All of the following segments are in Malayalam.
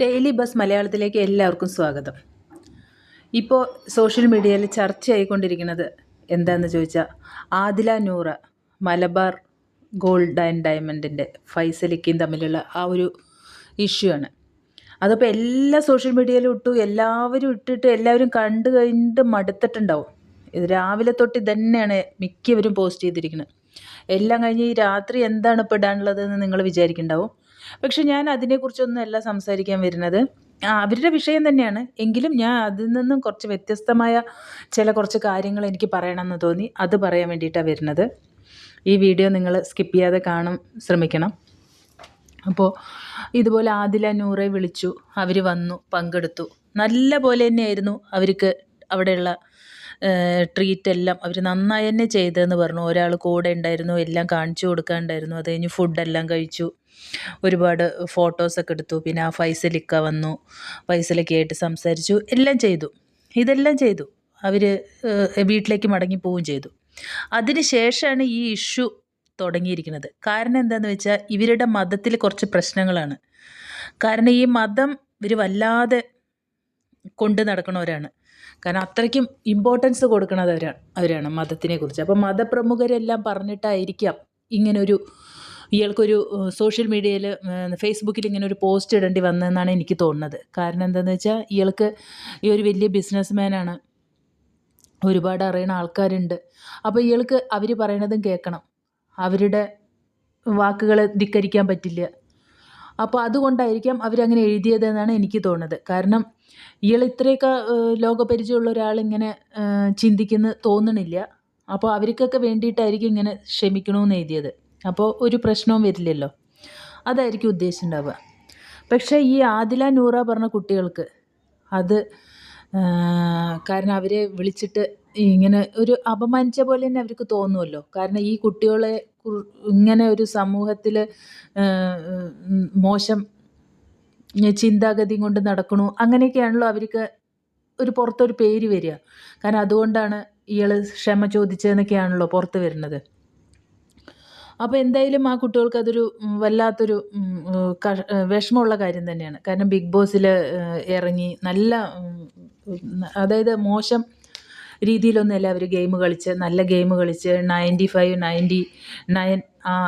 ഡെയിലി ബസ് മലയാളത്തിലേക്ക് എല്ലാവർക്കും സ്വാഗതം. ഇപ്പോൾ സോഷ്യൽ മീഡിയയിൽ ചർച്ചയായിക്കൊണ്ടിരിക്കുന്നത് എന്താണെന്ന് ചോദിച്ചാൽ ആദില നൂറ മലബാർ ഗോൾഡ് ആൻഡ് ഡയമണ്ടിന്റെ ഫൈസലിക്കയും തമ്മിലുള്ള ആ ഒരു ഇഷ്യൂ ആണ്. അതിപ്പോൾ എല്ലാ സോഷ്യൽ മീഡിയയിലും ഇട്ടു എല്ലാവരും ഇട്ടിട്ട് എല്ലാവരും കണ്ടു കഴിഞ്ഞിട്ട് മടുത്തിട്ടുണ്ടാവും. ഇത് രാവിലെ തൊട്ട് ഇതന്നെയാണ് മിക്കവരും പോസ്റ്റ് ചെയ്തിരിക്കുന്നത്. എല്ലാം കഴിഞ്ഞ് ഈ രാത്രി എന്താണ് ഇപ്പോൾ ഇടാനുള്ളതെന്ന് നിങ്ങൾ വിചാരിക്കുന്നുണ്ടാവും? പക്ഷെ ഞാൻ അതിനെക്കുറിച്ചൊന്നുമല്ല സംസാരിക്കാൻ വരുന്നത്. അവരുടെ വിഷയം തന്നെയാണ്. എങ്കിലും ഞാൻ അതിൽ നിന്നും കുറച്ച് വ്യത്യസ്തമായ ചില കുറച്ച് കാര്യങ്ങൾ എനിക്ക് പറയണമെന്ന് തോന്നി. അത് പറയാൻ വേണ്ടിയിട്ടാണ് വരുന്നത്. ഈ വീഡിയോ നിങ്ങൾ സ്കിപ്പ് ചെയ്യാതെ കാണും ശ്രമിക്കണം. അപ്പോൾ ഇതുപോലെ ആദില നൂറെ വിളിച്ചു. അവർ വന്നു പങ്കെടുത്തു. നല്ല പോലെ തന്നെയായിരുന്നു അവർക്ക് അവിടെയുള്ള ട്രീറ്റ് എല്ലാം അവർ നന്നായി തന്നെ ചെയ്തതെന്ന് പറഞ്ഞു. ഒരാൾ കൂടെ ഉണ്ടായിരുന്നു എല്ലാം കാണിച്ചു കൊടുക്കാനുണ്ടായിരുന്നു അത് കഴിഞ്ഞ് ഫുഡെല്ലാം കഴിച്ചു. ഒരുപാട് ഫോട്ടോസൊക്കെ എടുത്തു. പിന്നെ ആ ഫൈസലിക്ക വന്നു. ഫൈസലൊക്കെ ആയിട്ട് സംസാരിച്ചു. എല്ലാം ചെയ്തു. ഇതെല്ലാം ചെയ്തു. അവർ വീട്ടിലേക്ക് മടങ്ങി പോവുകയും ചെയ്തു. അതിന് ശേഷമാണ് ഈ ഇഷ്യൂ തുടങ്ങിയിരിക്കുന്നത്. കാരണം എന്താണെന്ന് വെച്ചാൽ ഇവരുടെ മതത്തിൽ കുറച്ച് പ്രശ്നങ്ങളാണ്. കാരണം ഈ മതം ഇവർ വല്ലാതെ കൊണ്ട് നടക്കണവരാണ്. കാരണം അത്രയ്ക്കും ഇമ്പോർട്ടൻസ് കൊടുക്കുന്നത് അവരാണ് അവരാണ് മതത്തിനെ കുറിച്ച്. അപ്പം മതപ്രമുഖരെല്ലാം പറഞ്ഞിട്ടായിരിക്കാം ഇങ്ങനൊരു ഇയാൾക്കൊരു സോഷ്യൽ മീഡിയയിൽ ഫേസ്ബുക്കിൽ ഇങ്ങനെ ഒരു പോസ്റ്റ് ഇടേണ്ടി വന്നതെന്നാണ് എനിക്ക് തോന്നുന്നത്. കാരണം എന്താണെന്ന് വെച്ചാൽ ഇയാൾക്ക് ഈ ഒരു വലിയ ബിസിനസ് മാനാണ് ഒരുപാട് അറിയുന്ന ആൾക്കാരുണ്ട്. അപ്പോൾ ഇയാൾക്ക് അവർ പറയണതും കേൾക്കണം. അവരുടെ വാക്കുകൾ ധിക്കരിക്കാൻ പറ്റില്ല. അപ്പോൾ അതുകൊണ്ടായിരിക്കാം അവരങ്ങനെ എഴുതിയതെന്നാണ് എനിക്ക് തോന്നുന്നത്. കാരണം ഇയാൾ ഇത്രയൊക്കെ ലോകപരിചയമുള്ള ഒരാളിങ്ങനെ ചിന്തിക്കുന്ന തോന്നണില്ല. അപ്പോൾ അവർക്കൊക്കെ വേണ്ടിയിട്ടായിരിക്കും ഇങ്ങനെ ക്ഷമിക്കണമെന്ന് എഴുതിയത്. അപ്പോൾ ഒരു പ്രശ്നവും വരില്ലല്ലോ. അതായിരിക്കും ഉദ്ദേശിച്ചിട്ടുണ്ടാവുക പക്ഷേ ഈ ആദില നൂറ പറഞ്ഞ കുട്ടികൾക്ക് അത് കാരണം അവരെ വിളിച്ചിട്ട് ഇങ്ങനെ ഒരു അപമാനിച്ച പോലെ തന്നെ അവർക്ക് തോന്നുമല്ലോ കാരണം ഈ കുട്ടികളെ ഇങ്ങനെ ഒരു സമൂഹത്തിൽ മോശം ചിന്താഗതി കൊണ്ട് നടക്കണു. അങ്ങനെയൊക്കെയാണല്ലോ അവർക്ക് ഒരു പുറത്തൊരു പേര് വരിക. കാരണം അതുകൊണ്ടാണ് ഇയാൾ ക്ഷമ ചോദിച്ചതെന്നൊക്കെയാണല്ലോ പുറത്ത് വരുന്നത്. അപ്പോൾ എന്തായാലും ആ കുട്ടികൾക്ക് അതൊരു വല്ലാത്തൊരു വിഷമമുള്ള കാര്യം തന്നെയാണ്. കാരണം ബിഗ് ബോസിൽ ഇറങ്ങി നല്ല അതായത് മോശം രീതിയിലൊന്നുമല്ല അവർ ഗെയിം കളിച്ച് നല്ല ഗെയിം കളിച്ച് നയന്റി ഫൈവ് നയന്റി നയൻ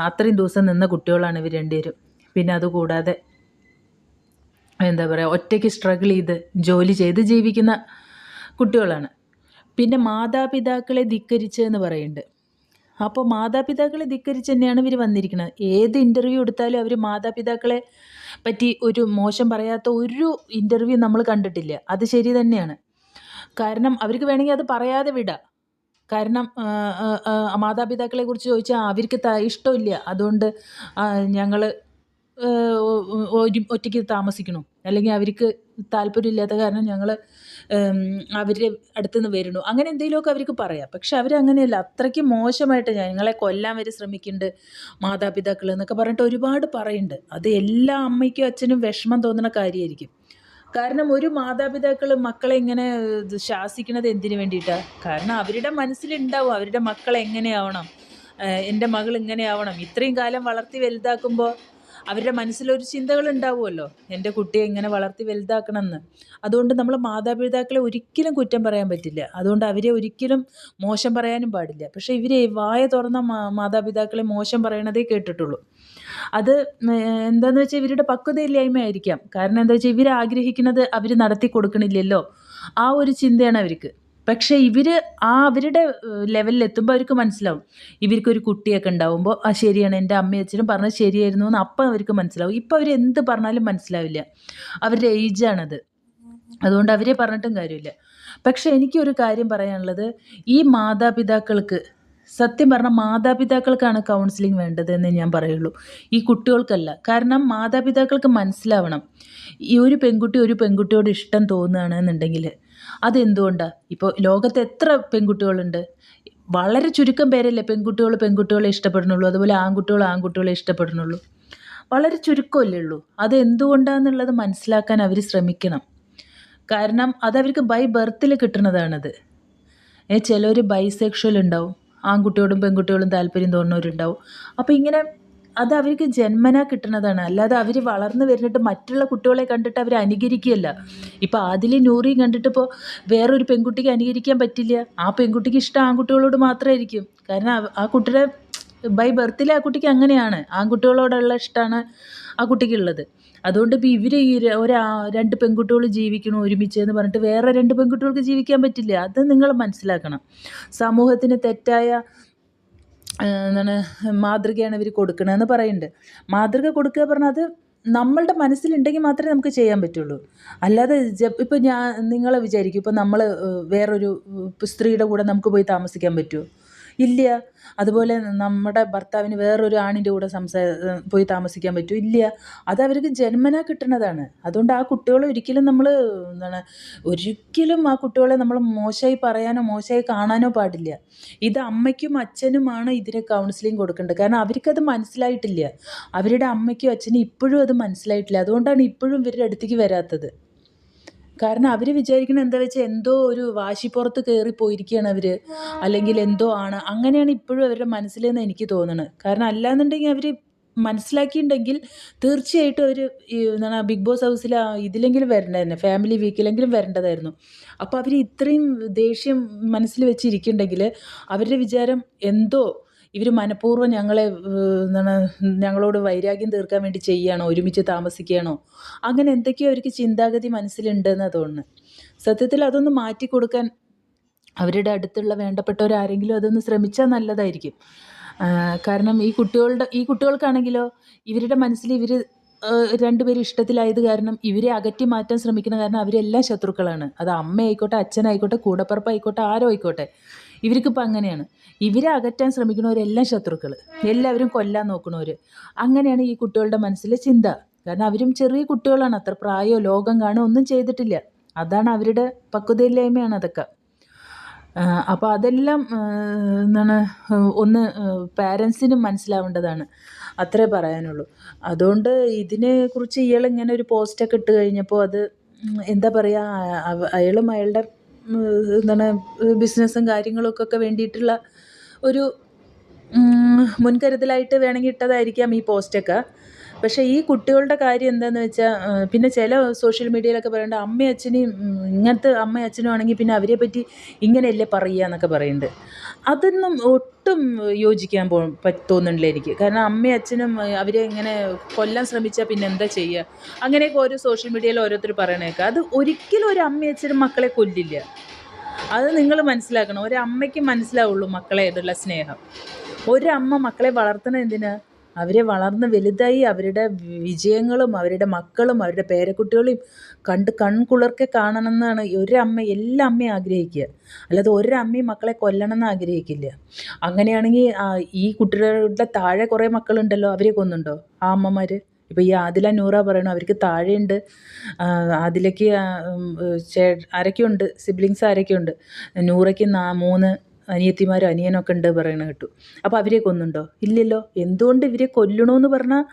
അത്രയും ദിവസം നിന്ന കുട്ടികളാണ് ഇവർ രണ്ടുപേരും. പിന്നെ അതുകൂടാതെ എന്താ പറയുക ഒറ്റയ്ക്ക് സ്ട്രഗിൾ ചെയ്ത് ജോലി ചെയ്ത് ജീവിക്കുന്ന കുട്ടികളാണ്. പിന്നെ മാതാപിതാക്കളെ ധിക്കരിച്ച് എന്ന് പറയുന്നുണ്ട് അപ്പോൾ മാതാപിതാക്കളെ ധിക്കരിച്ച് തന്നെയാണ് ഇവർ വന്നിരിക്കുന്നത് ഏത് ഇന്റർവ്യൂ എടുത്താലും അവർ മാതാപിതാക്കളെ പറ്റി ഒരു മോശം പറയാത്ത ഒരു ഇന്റർവ്യൂ നമ്മൾ കണ്ടിട്ടില്ല. അത് ശരി തന്നെയാണ്. കാരണം അവർക്ക് വേണമെങ്കിൽ അത് പറയാതെ വിടാം. കാരണം മാതാപിതാക്കളെ കുറിച്ച് ചോദിച്ചാൽ അവർക്ക് ഇഷ്ടമില്ല. അതുകൊണ്ട് ഞങ്ങൾ ഒറ്റയ്ക്ക് താമസിക്കണം. അല്ലെങ്കിൽ അവർക്ക് താല്പര്യമില്ലാത്ത കാരണം ഞങ്ങൾ അവരുടെ അടുത്തു നിന്ന് വരണു അങ്ങനെ എന്തെങ്കിലുമൊക്കെ അവർക്ക് പറയാം. പക്ഷെ അവരങ്ങനെയല്ല. അത്രയ്ക്ക് മോശമായിട്ട് ഞങ്ങളെ കൊല്ലാൻ വരെ ശ്രമിക്കുന്നുണ്ട് മാതാപിതാക്കൾ എന്നൊക്കെ പറഞ്ഞിട്ട് ഒരുപാട് പറയുന്നുണ്ട്. അത് എല്ലാ അമ്മയ്ക്കും അച്ഛനും വിഷമം തോന്നുന്ന കാര്യമായിരിക്കും. കാരണം ഒരു മാതാപിതാക്കൾ മക്കളെ ഇങ്ങനെ ശാസിക്കുന്നത് എന്തിനു വേണ്ടിയിട്ടാണ് കാരണം അവരുടെ മനസ്സിലുണ്ടാവും അവരുടെ മക്കൾ എങ്ങനെയാവണം എന്റെ മകൾ ഇങ്ങനെയാവണം. ഇത്രയും കാലം വളർത്തി വലുതാക്കുമ്പോൾ അവരുടെ മനസ്സിലൊരു ചിന്തകൾ ഉണ്ടാവുമല്ലോ എന്റെ കുട്ടിയെ ഇങ്ങനെ വളർത്തി വലുതാക്കണം എന്ന് അതുകൊണ്ട് നമ്മൾ മാതാപിതാക്കളെ ഒരിക്കലും കുറ്റം പറയാൻ പറ്റില്ല. അതുകൊണ്ട് അവരെ ഒരിക്കലും മോശം പറയാനും പാടില്ല. പക്ഷേ ഇവരെ വായ തുറന്ന മാതാപിതാക്കളെ മോശം പറയണതേ കേട്ടിട്ടുള്ളൂ. അത് എന്താണെന്ന് വെച്ചാൽ ഇവരുടെ പക്വതയില്ലായ്മ ആയിരിക്കാം കാരണം എന്താ വെച്ചാൽ ഇവർ ആഗ്രഹിക്കുന്നത് അവർ നടത്തി കൊടുക്കണില്ലല്ലോ. ആ ഒരു ചിന്തയാണ് അവർക്ക്. പക്ഷേ ഇവർ ആ അവരുടെ ലെവലിൽ എത്തുമ്പോൾ അവർക്ക് മനസ്സിലാവും. ഇവർക്കൊരു കുട്ടിയൊക്കെ ഉണ്ടാവുമ്പോൾ ആ ശരിയാണ് എന്റെ അമ്മയും അച്ഛനും പറഞ്ഞത് ശരിയായിരുന്നു എന്ന് അപ്പം അവർക്ക് മനസ്സിലാവും. ഇപ്പം അവർ എന്ത് പറഞ്ഞാലും മനസ്സിലാവില്ല. അവരുടെ ഏജാണത് അതുകൊണ്ട് അവരെ പറഞ്ഞിട്ടും കാര്യമില്ല. പക്ഷെ എനിക്കൊരു കാര്യം പറയാനുള്ളത്. ഈ മാതാപിതാക്കൾക്ക് സത്യം പറഞ്ഞാൽ മാതാപിതാക്കൾക്കാണ് കൗൺസിലിംഗ് വേണ്ടത് എന്ന് ഞാൻ പറയുള്ളൂ. ഈ കുട്ടികൾക്കല്ല. കാരണം മാതാപിതാക്കൾക്ക് മനസ്സിലാവണം. ഈ ഒരു പെൺകുട്ടി ഒരു പെൺകുട്ടിയോട് ഇഷ്ടം തോന്നുകയാണെന്നുണ്ടെങ്കിൽ അതെന്തുകൊണ്ടാണ് ഇപ്പോൾ ലോകത്ത് എത്ര പെൺകുട്ടികളുണ്ട്? വളരെ ചുരുക്കം പേരല്ലേ പെൺകുട്ടികൾ പെൺകുട്ടികളെ ഇഷ്ടപ്പെടുന്നുള്ളൂ അതുപോലെ ആൺകുട്ടികൾ ആൺകുട്ടികളെ ഇഷ്ടപ്പെടുന്നുള്ളൂ. വളരെ ചുരുക്കമല്ലേ ഉള്ളൂ. അത് എന്തുകൊണ്ടാണെന്നുള്ളത് മനസ്സിലാക്കാൻ അവർ ശ്രമിക്കണം. കാരണം അതവർക്ക് ബൈ ബർത്തിൽ കിട്ടുന്നതാണത്. ചിലർ ബൈസെക്ഷൽ ഉണ്ടാവും ആൺകുട്ടിയോടും പെൺകുട്ടിയോടും താല്പര്യം തോന്നുന്നവരുണ്ടാവും. അപ്പോൾ ഇങ്ങനെ അത് അവർക്ക് ജന്മന കിട്ടുന്നതാണ്. അല്ലാതെ അവർ വളർന്നു വരുന്നിട്ട് മറ്റുള്ള കുട്ടികളെ കണ്ടിട്ട് അവർ അനുകരിക്കുകയല്ല. ഇപ്പോൾ ആദിലും നൂറിയും കണ്ടിട്ട് ഇപ്പോൾ വേറൊരു പെൺകുട്ടിക്ക് അനുകരിക്കാൻ പറ്റില്ല. ആ പെൺകുട്ടിക്ക് ഇഷ്ടം ആൺകുട്ടികളോട് മാത്രമായിരിക്കും കാരണം ആ- കുട്ടിയുടെ ബൈ ബർത്തിലെ ആ കുട്ടിക്ക് അങ്ങനെയാണ്. ആൺകുട്ടികളോടുള്ള ഇഷ്ടമാണ് ആ കുട്ടിക്കുള്ളത്. അതുകൊണ്ട് ഇപ്പോൾ ഇവർ ഈ ഒരാ രണ്ട് പെൺകുട്ടികൾ ജീവിക്കണം ഒരുമിച്ച് എന്ന് പറഞ്ഞിട്ട് വേറെ രണ്ട് പെൺകുട്ടികൾക്ക് ജീവിക്കാൻ പറ്റില്ല. അത് നിങ്ങൾ മനസ്സിലാക്കണം. സമൂഹത്തിന് തെറ്റായ എന്താണ് മാതൃകയാണ് ഇവർ കൊടുക്കണതെന്ന് പറയുന്നുണ്ട്. മാതൃക കൊടുക്കുക പറഞ്ഞാൽ അത് നമ്മളുടെ മനസ്സിലുണ്ടെങ്കിൽ മാത്രമേ നമുക്ക് ചെയ്യാൻ പറ്റുള്ളൂ. അല്ലാതെ ഇപ്പോൾ ഞാൻ നിങ്ങളെ വിചാരിക്കും ഇപ്പോൾ നമ്മൾ വേറൊരു ഇപ്പം സ്ത്രീയുടെ കൂടെ നമുക്ക് പോയി താമസിക്കാൻ പറ്റുമോ? ഇല്ല. അതുപോലെ നമ്മുടെ ഭർത്താവിന് വേറൊരു ആണിന്റെ കൂടെ സംസാ പോയി താമസിക്കാൻ പറ്റുമോ? ഇല്ല. അത് അവർക്ക് ജന്മനാ കിട്ടുന്നതാണ്. അതുകൊണ്ട് ആ കുട്ടികളെ ഒരിക്കലും നമ്മൾ എന്താണ് ഒരിക്കലും ആ കുട്ടികളെ നമ്മൾ മോശമായി പറയാനോ മോശമായി കാണാനോ പാടില്ല. ഇത് അമ്മയ്ക്കും അച്ഛനുമാണ് ഇതിന് കൗൺസിലിംഗ് കൊടുക്കേണ്ടത്. കാരണം അവർക്കത് മനസ്സിലായിട്ടില്ല. അവരുടെ അമ്മയ്ക്കും അച്ഛനും ഇപ്പോഴും അത് മനസ്സിലായിട്ടില്ല. അതുകൊണ്ടാണ് ഇപ്പോഴും ഇവരുടെ അടുത്തേക്ക് വരാത്തത്. കാരണം അവർ വിചാരിക്കുന്നത് എന്താ വെച്ചാൽ എന്തോ ഒരു വാശിപ്പുറത്ത് കയറി പോയിരിക്കുകയാണ് അവർ അല്ലെങ്കിൽ എന്തോ ആണ്. അങ്ങനെയാണ് ഇപ്പോഴും അവരുടെ മനസ്സിലെന്ന് എനിക്ക് തോന്നുന്നത് കാരണം അല്ലാന്നുണ്ടെങ്കിൽ അവർ മനസ്സിലാക്കിയിട്ടുണ്ടെങ്കിൽ തീർച്ചയായിട്ടും അവർ എന്താണ് ബിഗ് ബോസ് ഹൗസിൽ ഇതിലെങ്കിലും വരേണ്ടതന്നെ ഫാമിലി വീക്കിലെങ്കിലും വരേണ്ടതായിരുന്നു. അപ്പോൾ അവർ ഇത്രയും ദേഷ്യം മനസ്സിൽ വെച്ചിരിക്കുന്നുണ്ടെങ്കിൽ അവരുടെ വിചാരം എന്തോ ഇവർ മനഃപൂർവം ഞങ്ങളെ എന്താണ് ഞങ്ങളോട് വൈരാഗ്യം തീർക്കാൻ വേണ്ടി ചെയ്യുകയാണോ? ഒരുമിച്ച് താമസിക്കുകയാണോ? അങ്ങനെ എന്തൊക്കെയോ അവർക്ക് ചിന്താഗതി മനസ്സിലുണ്ടെന്നാണ് തോന്നുന്നത്. സത്യത്തിൽ അതൊന്ന് മാറ്റി കൊടുക്കാൻ അവരുടെ അടുത്തുള്ള വേണ്ടപ്പെട്ടവരാരെങ്കിലും അതൊന്ന് ശ്രമിച്ചാൽ നല്ലതായിരിക്കും. കാരണം ഈ കുട്ടികളുടെ ഈ കുട്ടികൾക്കാണെങ്കിലോ ഇവരുടെ മനസ്സിൽ ഇവർ രണ്ടുപേരും ഇഷ്ടത്തിലായത് കാരണം ഇവരെ അകറ്റി മാറ്റാൻ ശ്രമിക്കുന്ന കാരണം അവരെല്ലാം ശത്രുക്കളാണ്. അത് അമ്മയായിക്കോട്ടെ അച്ഛനായിക്കോട്ടെ കൂടപ്പിറപ്പായിക്കോട്ടെ ആരോ ആയിക്കോട്ടെ. ഇവർക്കിപ്പോൾ അങ്ങനെയാണ്. ഇവരെ അകറ്റാൻ ശ്രമിക്കുന്നവരെല്ലാം ശത്രുക്കൾ എല്ലാവരും കൊല്ലാൻ നോക്കുന്നവർ അങ്ങനെയാണ് ഈ കുട്ടികളുടെ മനസ്സിലെ ചിന്ത. കാരണം അവരും ചെറിയ കുട്ടികളാണ്. അത്ര പ്രായമോ ലോകം കാണോ ഒന്നും ചെയ്തിട്ടില്ല. അതാണ് അവരുടെ പക്വതയില്ലായ്മയാണ് അതൊക്കെ. അപ്പോൾ അതെല്ലാം എന്താണ് ഒന്ന് പാരൻസിനും മനസ്സിലാവേണ്ടതാണ്. അത്രേ പറയാനുള്ളൂ. അതുകൊണ്ട് ഇതിനെക്കുറിച്ച് ഇയാൾ ഇങ്ങനെ ഒരു പോസ്റ്റൊക്കെ ഇട്ട് കഴിഞ്ഞപ്പോൾ അത് എന്താ പറയുക അയാളും അയാളുടെ എന്താണ് ബിസിനസ്സും കാര്യങ്ങൾക്കൊക്കെ വേണ്ടിയിട്ടുള്ള ഒരു മുൻകരുതലായിട്ട് വേണമെങ്കിൽ ഇട്ടതായിരിക്കാം ഈ പോസ്റ്റൊക്കെ. പക്ഷേ ഈ കുട്ടികളുടെ കാര്യം എന്താണെന്ന് വെച്ചാൽ പിന്നെ ചില സോഷ്യൽ മീഡിയയിലൊക്കെ പറയുന്നുണ്ട് അമ്മയും അച്ഛനെയും ഇങ്ങനത്തെ അമ്മയും അച്ഛനും ആണെങ്കിൽ പിന്നെ അവരെ പറ്റി ഇങ്ങനെയല്ലേ പറയുക എന്നൊക്കെ പറയുന്നുണ്ട് അതൊന്നും ഒട്ടും യോജിക്കാൻ പോ തോന്നുന്നില്ല എനിക്ക്. കാരണം അമ്മയും അച്ഛനും അവരെ ഇങ്ങനെ കൊല്ലാൻ ശ്രമിച്ചാൽ പിന്നെ എന്താ ചെയ്യുക അങ്ങനെയൊക്കെ ഓരോ സോഷ്യൽ മീഡിയയിൽ ഓരോരുത്തർ പറയണേക്കാം. അത് ഒരിക്കലും ഒരു അമ്മയും അച്ഛനും മക്കളെ കൊല്ലില്ല. അത് നിങ്ങൾ മനസ്സിലാക്കണം. ഒരമ്മയ്ക്ക് മനസ്സിലാവുള്ളൂ മക്കളെ ഇതുള്ള സ്നേഹം. ഒരമ്മ മക്കളെ വളർത്തുന്നത് എന്തിനാ? അവരെ വളർന്ന് വലുതായി അവരുടെ വിജയങ്ങളും അവരുടെ മക്കളും അവരുടെ പേരക്കുട്ടികളെയും കണ്ട് കൺകുളിർക്കെ കാണണമെന്നാണ് ഒരമ്മ എല്ലാ അമ്മയും ആഗ്രഹിക്കുക. അല്ലാതെ ഒരമ്മയും മക്കളെ കൊല്ലണം എന്ന് ആഗ്രഹിക്കില്ല. അങ്ങനെയാണെങ്കിൽ ഈ കുട്ടികളുടെ താഴെ കുറേ മക്കളുണ്ടല്ലോ അവരെ കൊന്നുണ്ടോ? ആ അമ്മമാർ ഇപ്പോൾ ഈ ആദില നൂറ പറയണു അവർക്ക് താഴെയുണ്ട്. ആദിലയ്ക്ക് ചേ ആരൊക്കെയുണ്ട് സിബ്ലിങ്സ് ആരൊക്കെയുണ്ട് നൂറയ്ക്ക് നാ മൂന്ന് അനിയത്തിമാരും അനിയനൊക്കെ ഉണ്ട് പറയണ കേട്ടു. അപ്പോൾ അവരെ കൊന്നുണ്ടോ? ഇല്ലല്ലോ. എന്തുകൊണ്ട് ഇവരെ കൊല്ലണമെന്ന് പറഞ്ഞാൽ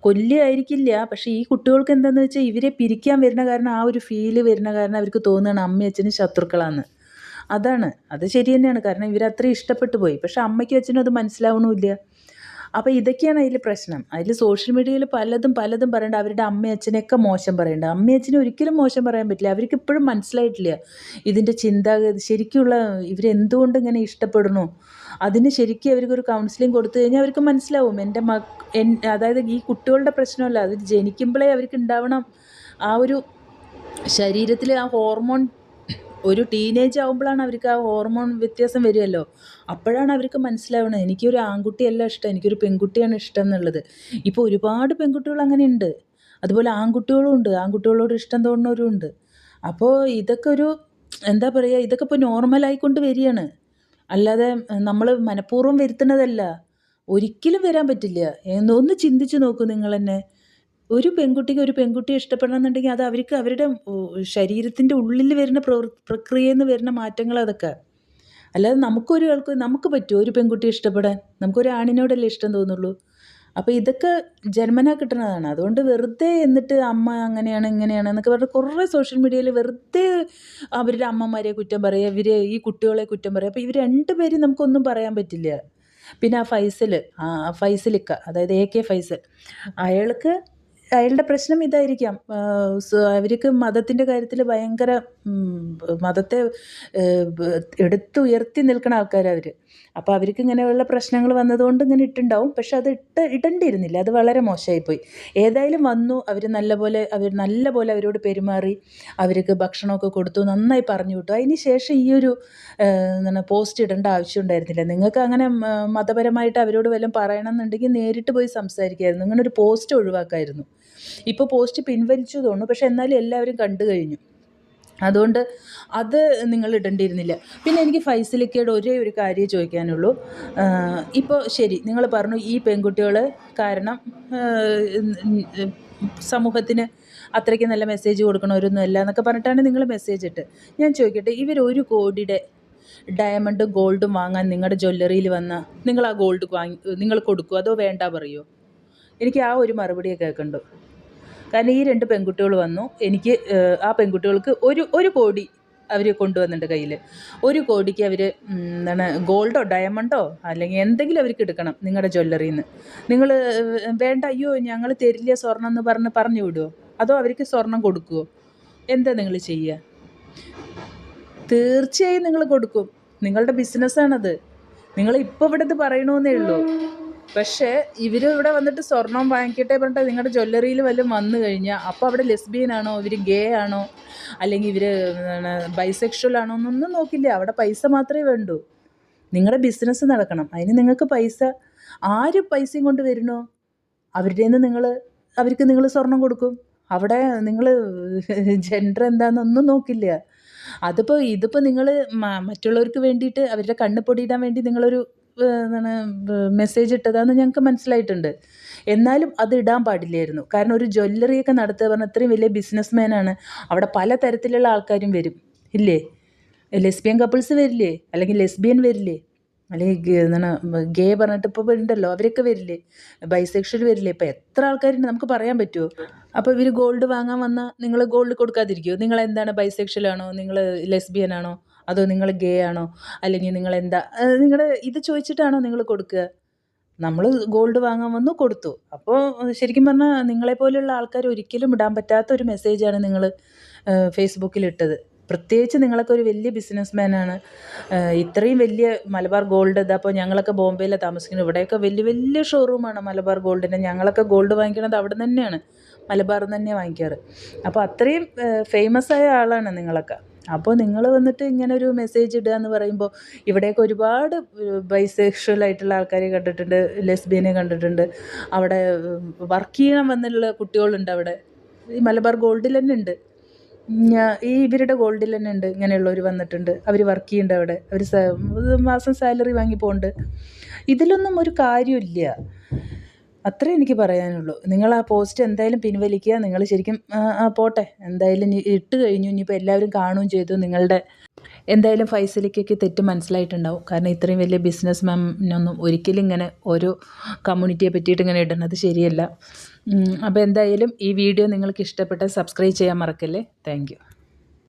കൊല്ലുകയായിരിക്കില്ല പക്ഷേ ഈ കുട്ടികൾക്ക് എന്താണെന്ന് വെച്ചാൽ ഇവരെ പിരിക്കാൻ വരുന്ന കാരണം ആ ഒരു ഫീൽ വരുന്ന കാരണം അവർക്ക് തോന്നുകയാണ് അമ്മയും അച്ഛനും ശത്രുക്കളാണ് അതാണ്. അത് ശരി തന്നെയാണ്. കാരണം ഇവരത്രയും ഇഷ്ടപ്പെട്ടു പോയി. പക്ഷെ അമ്മയ്ക്കും അച്ഛനും അത് മനസ്സിലാവണമില്ല. അപ്പോൾ ഇതൊക്കെയാണ് അതിൽ പ്രശ്നം. അതിൽ സോഷ്യൽ മീഡിയയിൽ പലതും പലതും പറയേണ്ട. അവരുടെ അമ്മയച്ഛനെയൊക്കെ മോശം പറയേണ്ട. അമ്മയച്ഛനെ ഒരിക്കലും മോശം പറയാൻ പറ്റില്ല. അവർക്ക് ഇപ്പോഴും മനസ്സിലായിട്ടില്ല. ഇതിന്റെ ചിന്താഗതി ശരിക്കുള്ള ഇവരെന്തുകൊണ്ട് ഇങ്ങനെ ഇഷ്ടപ്പെടുന്നു? അതിന് ശരിക്കും അവർക്കൊരു കൗൺസിലിംഗ് കൊടുത്തു കഴിഞ്ഞാൽ അവർക്ക് മനസ്സിലാവും. എന്റെ മക് എൻ അതായത് ഈ കുട്ടികളുടെ പ്രശ്നമല്ല. അത് ജനിക്കുമ്പോഴേ അവർക്ക് ഉണ്ടാവണം ആ ഒരു ശരീരത്തിൽ ആ ഹോർമോൺ ഒരു ടീനേജ് ആകുമ്പോഴാണ് അവർക്ക് ആ ഹോർമോൺ വ്യത്യാസം വരുമല്ലോ. അപ്പോഴാണ് അവർക്ക് മനസ്സിലാവുന്നത് എനിക്കൊരു ആൺകുട്ടിയല്ല ഇഷ്ടം എനിക്കൊരു പെൺകുട്ടിയാണ് ഇഷ്ടം എന്നുള്ളത്. ഇപ്പോൾ ഒരുപാട് പെൺകുട്ടികൾ അങ്ങനെ ഉണ്ട് അതുപോലെ ആൺകുട്ടികളും ഉണ്ട് ആൺകുട്ടികളോട് ഇഷ്ടം തോന്നുന്നവരും ഉണ്ട്. അപ്പോൾ ഇതൊക്കെ ഒരു എന്താ പറയുക ഇതൊക്കെ ഇപ്പോൾ നോർമലായിക്കൊണ്ട് വരികയാണ്. അല്ലാതെ നമ്മൾ മനഃപൂർവം വരുത്തുന്നതല്ല. ഒരിക്കലും വരാൻ പറ്റില്ല. എന്തോന്ന് ചിന്തിച്ച് നോക്കൂ നിങ്ങൾ തന്നെ ഒരു പെൺകുട്ടിക്ക് ഒരു പെൺകുട്ടിയെ ഇഷ്ടപ്പെടണമെന്നുണ്ടെങ്കിൽ അത് അവർക്ക് അവരുടെ ശരീരത്തിന്റെ ഉള്ളിൽ വരുന്ന പ്രക്രിയയിൽ നിന്ന് വരുന്ന മാറ്റങ്ങൾ അതൊക്കെ. അല്ലാതെ നമുക്കൊരു ആൾക്ക് നമുക്ക് പറ്റുമോ ഒരു പെൺകുട്ടിയെ ഇഷ്ടപ്പെടാൻ? നമുക്കൊരു ആണിനോടല്ലേ ഇഷ്ടം തോന്നുള്ളൂ? അപ്പോൾ ഇതൊക്കെ ജന്മനാ കിട്ടുന്നതാണ്. അതുകൊണ്ട് വെറുതെ എന്നിട്ട് അമ്മ അങ്ങനെയാണ് ഇങ്ങനെയാണ് എന്നൊക്കെ പറഞ്ഞ് കുറേ സോഷ്യൽ മീഡിയയിൽ വെറുതെ അവരുടെ അമ്മമാരെ കുറ്റം പറയുക ഇവർ ഈ കുട്ടികളെ കുറ്റം പറയുക. അപ്പോൾ ഇവർ രണ്ടുപേരും നമുക്കൊന്നും പറയാൻ പറ്റില്ല. പിന്നെ ആ ഫൈസൽ ആ ഫൈസലിക്ക അതായത് എ കെ ഫൈസൽ അയാൾക്ക് അയാളുടെ പ്രശ്നം ഇതായിരിക്കാം. അവർക്ക് മതത്തിന്റെ കാര്യത്തിൽ ഭയങ്കര മതത്തെ എടുത്തുയർത്തി നിൽക്കുന്ന ആൾക്കാരാണ് അവർ അപ്പോൾ അവർക്ക് ഇങ്ങനെയുള്ള പ്രശ്നങ്ങൾ വന്നതുകൊണ്ട് ഇങ്ങനെ ഇട്ടുണ്ടാവും. പക്ഷെ അത് ഇട്ട് ഇടേണ്ടിയിരുന്നില്ല അത് വളരെ മോശമായിപ്പോയി. ഏതായാലും വന്നു. അവർ നല്ലപോലെ അവർ നല്ലപോലെ അവരോട് പെരുമാറി അവർക്ക് ഭക്ഷണമൊക്കെ കൊടുത്തു നന്നായി പറഞ്ഞു വിട്ടു. അതിന് ശേഷം ഈ ഒരു എന്താണ് പോസ്റ്റ് ഇടേണ്ട ആവശ്യം ഉണ്ടായിരുന്നില്ല. നിങ്ങൾക്ക് അങ്ങനെ മതപരമായിട്ട് അവരോട് വല്ലതും പറയണമെന്നുണ്ടെങ്കിൽ നേരിട്ട് പോയി സംസാരിക്കായിരുന്നു. ഇങ്ങനെ ഒരു പോസ്റ്റ് ഒഴിവാക്കായിരുന്നു. ഇപ്പോൾ പോസ്റ്റ് പിൻവലിച്ചു തോന്നുന്നു. പക്ഷെ എന്നാലും എല്ലാവരും കണ്ടു കഴിഞ്ഞു. അതുകൊണ്ട് അത് നിങ്ങൾ ഇടേണ്ടിയിരുന്നില്ല. പിന്നെ എനിക്ക് ഫൈസലിക്കയുടെ ഒരേ ഒരു കാര്യം ചോദിക്കാനുള്ളൂ. ഇപ്പോൾ ശരി നിങ്ങൾ പറഞ്ഞു ഈ പെൺകുട്ടികൾ കാരണം സമൂഹത്തിന് അത്രയ്ക്ക് നല്ല മെസ്സേജ് കൊടുക്കണവരൊന്നും അല്ല എന്നൊക്കെ പറഞ്ഞിട്ടാണ് നിങ്ങൾ മെസ്സേജ് ഇട്ട്. ഞാൻ ചോദിക്കട്ടെ ഇവർ ഒരു കോടിയുടെ ഡയമണ്ടും ഗോൾഡും വാങ്ങാൻ നിങ്ങളുടെ ജ്വല്ലറിയിൽ വന്ന നിങ്ങൾ ആ ഗോൾഡ് വാങ്ങി നിങ്ങൾ കൊടുക്കുമോ അതോ വേണ്ട പറയുമോ എനിക്ക് ആ ഒരു മറുപടിയൊക്കെ കേൾക്കണ്ടു? കാരണം ഈ രണ്ട് പെൺകുട്ടികൾ വന്നു. എനിക്ക് ആ പെൺകുട്ടികൾക്ക് ഒരു ഒരു കോടി അവർ കൊണ്ടുവന്നിട്ടുണ്ട് കയ്യിൽ ഒരു കോടിക്ക് അവർ എന്താണ് ഗോൾഡോ ഡയമണ്ടോ അല്ലെങ്കിൽ എന്തെങ്കിലും അവർക്ക് എടുക്കണം നിങ്ങളുടെ ജ്വല്ലറിയിൽ നിന്ന് നിങ്ങൾ വേണ്ട അയ്യോ ഞങ്ങൾ തരില്ല സ്വർണം എന്ന് പറഞ്ഞ് പറഞ്ഞു വിടുമോ അതോ അവർക്ക് സ്വർണം കൊടുക്കുമോ എന്താ നിങ്ങൾ ചെയ്യുക? തീർച്ചയായും നിങ്ങൾ കൊടുക്കും. നിങ്ങളുടെ ബിസിനസ്സാണത്. നിങ്ങൾ ഇപ്പോൾ ഇവിടെ ഇത് പറയണമെന്നേ ഉള്ളൂ. പക്ഷേ ഇവർ ഇവിടെ വന്നിട്ട് സ്വർണം വാങ്ങിക്കട്ടെ പറഞ്ഞിട്ട് നിങ്ങളുടെ ജ്വല്ലറിയിൽ വല്ലതും വന്നു കഴിഞ്ഞാൽ അപ്പോൾ അവിടെ ലെസ്ബിയൻ ആണോ ഇവർ ഗേ ആണോ അല്ലെങ്കിൽ ഇവർ ബൈസെക്ഷൽ ആണോ എന്നൊന്നും നോക്കില്ല അവിടെ പൈസ മാത്രമേ വേണ്ടൂ. നിങ്ങളുടെ ബിസിനസ് നടക്കണം. അതിന് നിങ്ങൾക്ക് പൈസ ആര് പൈസയും കൊണ്ട് വരണോ അവരുടെ നിന്ന് നിങ്ങൾ അവർക്ക് നിങ്ങൾ സ്വർണം കൊടുക്കും. അവിടെ നിങ്ങൾ ജെൻഡർ എന്താണെന്നൊന്നും നോക്കില്ല. അതിപ്പോൾ ഇതിപ്പോൾ നിങ്ങൾ മറ്റുള്ളവർക്ക് വേണ്ടിയിട്ട് അവരുടെ കണ്ണ് പൊടിയിടാൻ വേണ്ടി നിങ്ങളൊരു എന്താണ് മെസ്സേജ് ഇട്ടതാന്ന് ഞങ്ങൾക്ക് മനസ്സിലായിട്ടുണ്ട്. എന്നാലും അത് ഇടാൻ പാടില്ലായിരുന്നു. കാരണം ഒരു ജ്വല്ലറിയൊക്കെ നടത്തുക പറഞ്ഞാൽ അത്രയും വലിയ ബിസിനസ്മാനാണ് അവിടെ പല തരത്തിലുള്ള ആൾക്കാരും വരും. ഇല്ലേ? ലെസ്ബിയൻ കപ്പിൾസ് വരില്ലേ? അല്ലെങ്കിൽ ലെസ്ബിയൻ വരില്ലേ? അല്ലെങ്കിൽ എന്താണ് ഗേ പറഞ്ഞിട്ട് ഇപ്പോൾ ഉണ്ടല്ലോ അവരൊക്കെ വരില്ലേ? ബൈസെക്ഷൽ വരില്ലേ? ഇപ്പോൾ എത്ര ആൾക്കാരുണ്ട് നമുക്ക് പറയാൻ പറ്റുമോ അപ്പോൾ ഇവർ ഗോൾഡ് വാങ്ങാൻ വന്നാൽ നിങ്ങൾ ഗോൾഡ് കൊടുക്കാതിരിക്കുമോ നിങ്ങൾ എന്താണ് ബൈസെക്ഷൽ ആണോ? നിങ്ങൾ ലെസ്ബിയൻ ആണോ? അതോ നിങ്ങൾ ഗേ ആണോ? അല്ലെങ്കിൽ നിങ്ങൾ എന്താ? നിങ്ങൾ ഇത് ചോദിച്ചിട്ടാണോ നിങ്ങൾ കൊടുക്കുക? നമ്മൾ ഗോൾഡ് വാങ്ങാൻ വന്നു കൊടുത്തു. അപ്പോൾ ശരിക്കും പറഞ്ഞാൽ നിങ്ങളെപ്പോലെയുള്ള ആൾക്കാർ ഒരിക്കലും ഇടാൻ പറ്റാത്ത ഒരു മെസ്സേജാണ് നിങ്ങൾ ഫേസ്ബുക്കിൽ ഇട്ടത്. പ്രത്യേകിച്ച് നിങ്ങളൊക്കെ ഒരു വലിയ ബിസിനസ്മാനാണ് ഇത്രയും വലിയ മലബാർ ഗോൾഡ് ഇതപ്പോൾ ഞങ്ങളൊക്കെ ബോംബെയിലാണ് താമസിക്കുന്നത്. ഇവിടെയൊക്കെ വലിയ വലിയ ഷോറൂമാണ് മലബാർ ഗോൾഡിന്റെ ഞങ്ങളൊക്കെ ഗോൾഡ് വാങ്ങിക്കണത് അവിടെ തന്നെയാണ്. മലബാറിൽ തന്നെയാണ് വാങ്ങിക്കാറ്. അപ്പോൾ അത്രയും ഫേമസ് ആയ ആളാണ് നിങ്ങളൊക്കെ. അപ്പോൾ നിങ്ങൾ വന്നിട്ട് ഇങ്ങനെ ഒരു മെസ്സേജ് ഇടുക എന്ന് പറയുമ്പോൾ ഇവിടെയൊക്കെ ഒരുപാട് ബൈസെക്ഷൽ ആയിട്ടുള്ള ആൾക്കാരെ കണ്ടിട്ടുണ്ട് ലെസ്ബിയനെ കണ്ടിട്ടുണ്ട്. അവിടെ വർക്ക് ചെയ്യാൻ വന്നിട്ടുള്ള കുട്ടികളുണ്ട് അവിടെ. ഈ മലബാർ ഗോൾഡിൽ തന്നെ ഉണ്ട്. ഈ ഇവരുടെ ഗോൾഡിൽ തന്നെ ഉണ്ട്. ഇങ്ങനെയുള്ളവർ വന്നിട്ടുണ്ട്. അവർ വർക്ക് ചെയ്യുന്നുണ്ട് അവിടെ. അവർ മാസം സാലറി വാങ്ങി പോകുന്നുണ്ട് ഇതിലൊന്നും ഒരു കാര്യമില്ല അത്രേ എനിക്ക് പറയാനുള്ളൂ. നിങ്ങൾ ആ പോസ്റ്റ് എന്തായാലും പിൻവലിക്കുക. നിങ്ങൾ ശരിക്കും പോട്ടെ. എന്തായാലും ഇട്ട് കഴിഞ്ഞു. ഇനിയിപ്പോൾ എല്ലാവരും കാണുകയും ചെയ്തു. നിങ്ങളുടെ എന്തായാലും ഫൈസലിക്കൊക്കെ തെറ്റ് മനസ്സിലായിട്ടുണ്ടാവും. കാരണം ഇത്രയും വലിയ ബിസിനസ് മാമിനൊന്നും ഒരിക്കലും ഇങ്ങനെ ഓരോ കമ്മ്യൂണിറ്റിയെ പറ്റിയിട്ട് ഇങ്ങനെ ഇടുന്നത് ശരിയല്ല. അപ്പോൾ എന്തായാലും ഈ വീഡിയോ നിങ്ങൾക്ക് ഇഷ്ടപ്പെട്ട സബ്സ്ക്രൈബ് ചെയ്യാൻ മറക്കല്ലേ? താങ്ക്